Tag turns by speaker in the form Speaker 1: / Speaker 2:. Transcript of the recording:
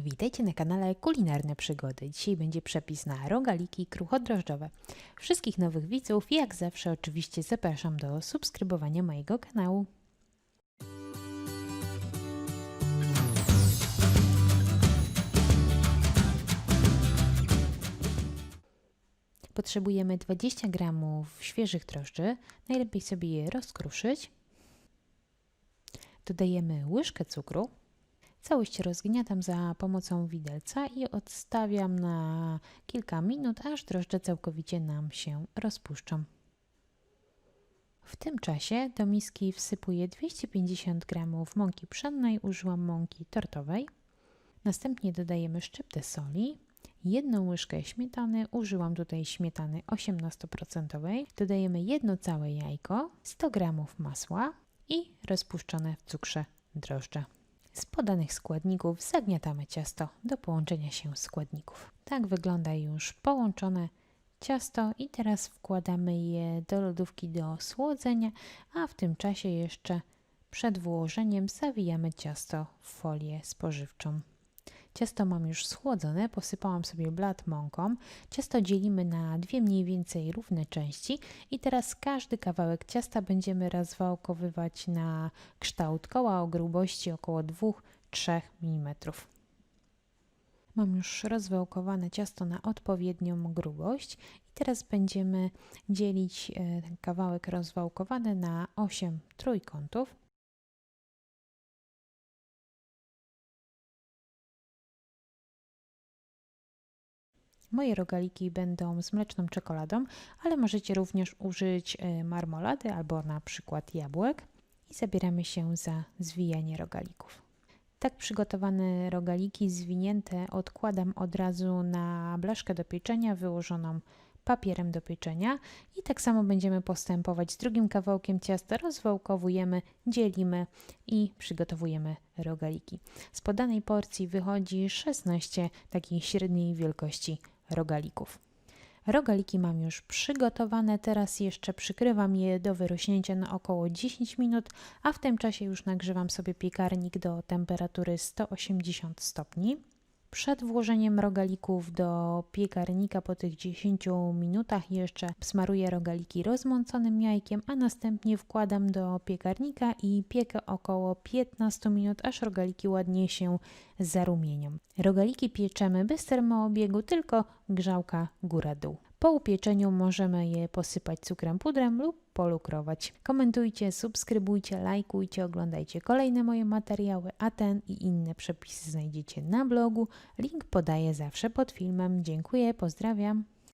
Speaker 1: Witajcie na kanale Kulinarne Przygody. Dzisiaj będzie przepis na rogaliki kruchodrożdżowe. Wszystkich nowych widzów, jak zawsze, oczywiście zapraszam do subskrybowania mojego kanału. Potrzebujemy 20 g świeżych drożdży. Najlepiej sobie je rozkruszyć. Dodajemy łyżkę cukru. Całość rozgniatam za pomocą widelca i odstawiam na kilka minut, aż drożdże całkowicie nam się rozpuszczą. W tym czasie do miski wsypuję 250 g mąki pszennej, użyłam mąki tortowej. Następnie dodajemy szczyptę soli, jedną łyżkę śmietany, użyłam tutaj śmietany 18%. Dodajemy jedno całe jajko, 100 g masła i rozpuszczone w cukrze drożdże. Z podanych składników zagniatamy ciasto do połączenia się składników. Tak wygląda już połączone ciasto i teraz wkładamy je do lodówki do słodzenia, a w tym czasie jeszcze przed włożeniem zawijamy ciasto w folię spożywczą. Ciasto mam już schłodzone, posypałam sobie blat mąką. Ciasto dzielimy na dwie mniej więcej równe części i teraz każdy kawałek ciasta będziemy rozwałkowywać na kształt koła o grubości około 2-3 mm. Mam już rozwałkowane ciasto na odpowiednią grubość i teraz będziemy dzielić ten kawałek rozwałkowany na 8 trójkątów. Moje rogaliki będą z mleczną czekoladą, ale możecie również użyć marmolady albo na przykład jabłek i zabieramy się za zwijanie rogalików. Tak przygotowane rogaliki zwinięte odkładam od razu na blaszkę do pieczenia wyłożoną papierem do pieczenia i tak samo będziemy postępować z drugim kawałkiem ciasta, rozwałkowujemy, dzielimy i przygotowujemy rogaliki. Z podanej porcji wychodzi 16 takiej średniej wielkości rogalików. Rogaliki mam już przygotowane, teraz jeszcze przykrywam je do wyrośnięcia na około 10 minut, a w tym czasie już nagrzewam sobie piekarnik do temperatury 180 stopni. Przed włożeniem rogalików do piekarnika po tych 10 minutach jeszcze smaruję rogaliki rozmąconym jajkiem, a następnie wkładam do piekarnika i piekę około 15 minut, aż rogaliki ładnie się zarumienią. Rogaliki pieczemy bez termoobiegu, tylko grzałka góra-dół. Po upieczeniu możemy je posypać cukrem pudrem lub polukrować. Komentujcie, subskrybujcie, lajkujcie, oglądajcie kolejne moje materiały, a ten i inne przepisy znajdziecie na blogu. Link podaję zawsze pod filmem. Dziękuję, pozdrawiam.